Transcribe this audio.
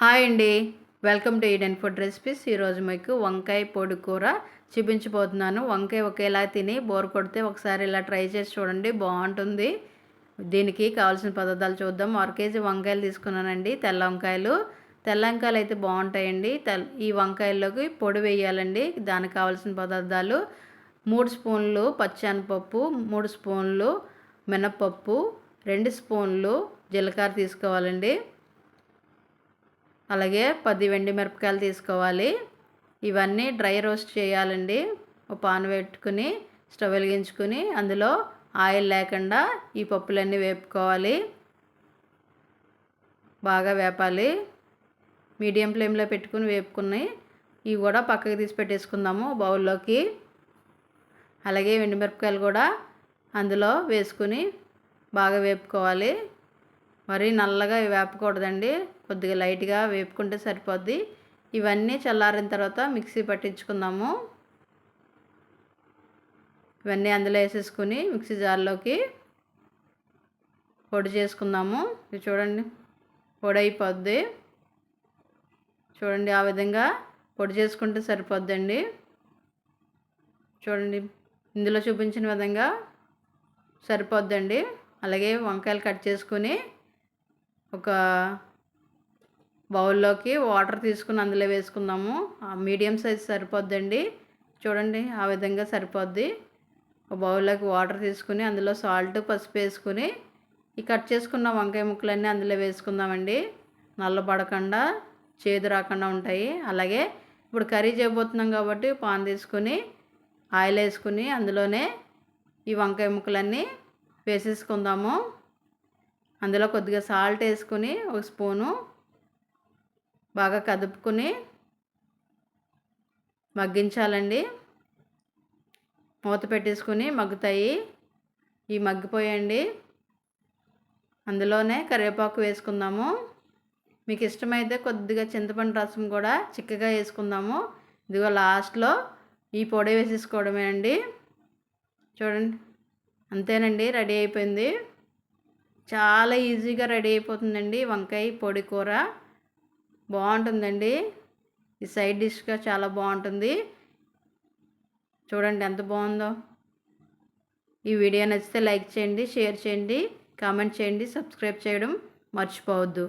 Hi అండి. Welcome to Eden food recipes ఈరోజు మీకు వంకాయ పొడి కూర చూపించబోతున్నాను. వంకాయ ఒకేలా తిని బోర్ కొడితే ఒకసారి ఇలా ట్రై చేసి చూడండి బాగుంటుంది. దీనికి కావాల్సిన పదార్థాలు చూద్దాం. అర కేజీ వంకాయలు తీసుకున్నానండి తెల్ల వంకాయలు. తెల్ల వంకాయలు అయితే బాగుంటాయండి. తెల్ ఈ వంకాయల్లోకి పొడి వేయాలండి దానికి కావాల్సిన పదార్థాలు మూడు స్పూన్లు పచ్చనపప్పు మూడు స్పూన్లు మినప్పప్పు రెండు స్పూన్లు జీలకర్ర తీసుకోవాలండి. అలాగే పది వెండి మిరపకాయలు తీసుకోవాలి. ఇవన్నీ డ్రై రోస్ట్ చేయాలండి. ఒక పాన్ పెట్టుకుని స్టవ్ వెలిగించుకుని అందులో ఆయిల్ లేకుండా ఈ పప్పులన్నీ వేపుకోవాలి. బాగా వేపాలి. మీడియం ఫ్లేమ్లో పెట్టుకుని వేపుకుని ఇవి కూడా పక్కకి తీసి పెట్టేసుకుందాము బౌల్లోకి. అలాగే మిరపకాయలు కూడా అందులో వేసుకుని బాగా వేపుకోవాలి. మరీ నల్లగా వేపకూడదండి. కొద్దిగా లైట్గా వేపుకుంటే సరిపోద్ది. ఇవన్నీ చల్లారిన తర్వాత మిక్సీ పట్టించుకుందాము. ఇవన్నీ అందులో వేసేసుకుని మిక్సీ జార్లోకి పొడి చేసుకుందాము. ఇది చూడండి పొడి అయిపోద్ది చూడండి ఆ విధంగా పొడి చేసుకుంటే సరిపోద్దండి. చూడండి ఇందులో చూపించిన విధంగా సరిపోద్దండి. అలాగే వంకాయలు కట్ చేసుకుని ఒక బౌల్లోకి వాటర్ తీసుకుని అందులో వేసుకుందాము. మీడియం సైజ్ సరిపోద్దండి. చూడండి ఆ విధంగా సరిపోద్ది. ఒక బౌల్లోకి వాటర్ తీసుకుని అందులో సాల్ట్ పసుపు వేసుకుని ఈ కట్ చేసుకున్న వంకాయ ముక్కలన్నీ అందులో వేసుకుందామండి. నల్లబడకుండా చేదు రాకుండా ఉంటాయి. అలాగే ఇప్పుడు కర్రీ చేయబోతున్నాం కాబట్టి పాన్ తీసుకుని ఆయిల్ వేసుకుని అందులోనే ఈ వంకాయ ముక్కలన్నీ వేసేసుకుందాము. అందులో కొద్దిగా సాల్ట్ వేసుకుని ఒక స్పూను బాగా కదుపుకుని మగ్గించాలండి. మూత పెట్టేసుకుని మగ్గుతాయి. ఈ మగ్గిపోయండి. అందులోనే కరివేపాకు వేసుకుందాము. మీకు ఇష్టమైతే కొద్దిగా చింతపండు రసం కూడా చిక్కగా వేసుకుందాము. ఇదిగో లాస్ట్లో ఈ పొడి వేసేసుకోవడమే అండి. చూడండి. అంతేనండి రెడీ అయిపోయింది. చాలా ఈజీగా రెడీ అయిపోతుందండి వంకాయ పొడి కూర. బాగుంటుందండి. ఈ సైడ్ డిష్గా చాలా బాగుంటుంది. చూడండి ఎంత బాగుందో. ఈ వీడియో నచ్చితే లైక్ చేయండి షేర్ చేయండి కామెంట్ చేయండి సబ్స్క్రైబ్ చేయడం మర్చిపోవద్దు.